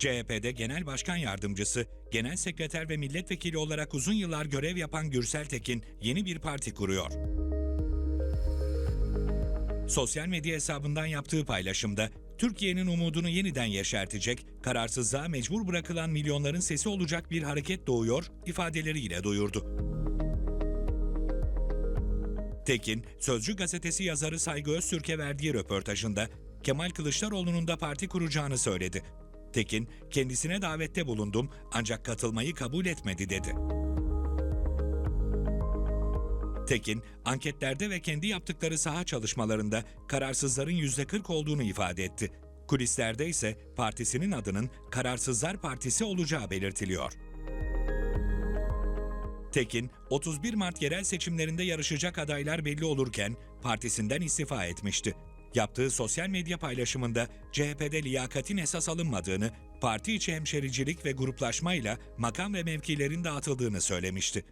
CHP'de Genel Başkan Yardımcısı, Genel Sekreter ve Milletvekili olarak uzun yıllar görev yapan Gürsel Tekin yeni bir parti kuruyor. Sosyal medya hesabından yaptığı paylaşımda Türkiye'nin umudunu yeniden yeşertecek, kararsızlığa mecbur bırakılan milyonların sesi olacak bir hareket doğuyor ifadeleriyle duyurdu. Tekin, Sözcü gazetesi yazarı Saygı Öztürk'e verdiği röportajında Kemal Kılıçdaroğlu'nun da parti kuracağını söyledi. Tekin, kendisine davette bulundum ancak katılmayı kabul etmedi dedi. Tekin, anketlerde ve kendi yaptıkları saha çalışmalarında kararsızların %40 olduğunu ifade etti. Kulislerde ise partisinin adının Kararsızlar Partisi olacağı belirtiliyor. Tekin, 31 Mart yerel seçimlerinde yarışacak adaylar belli olurken partisinden istifa etmişti. Yaptığı sosyal medya paylaşımında CHP'de liyakatin esas alınmadığını, parti içi hemşericilik ve gruplaşmayla makam ve mevkilerin dağıtıldığını söylemişti.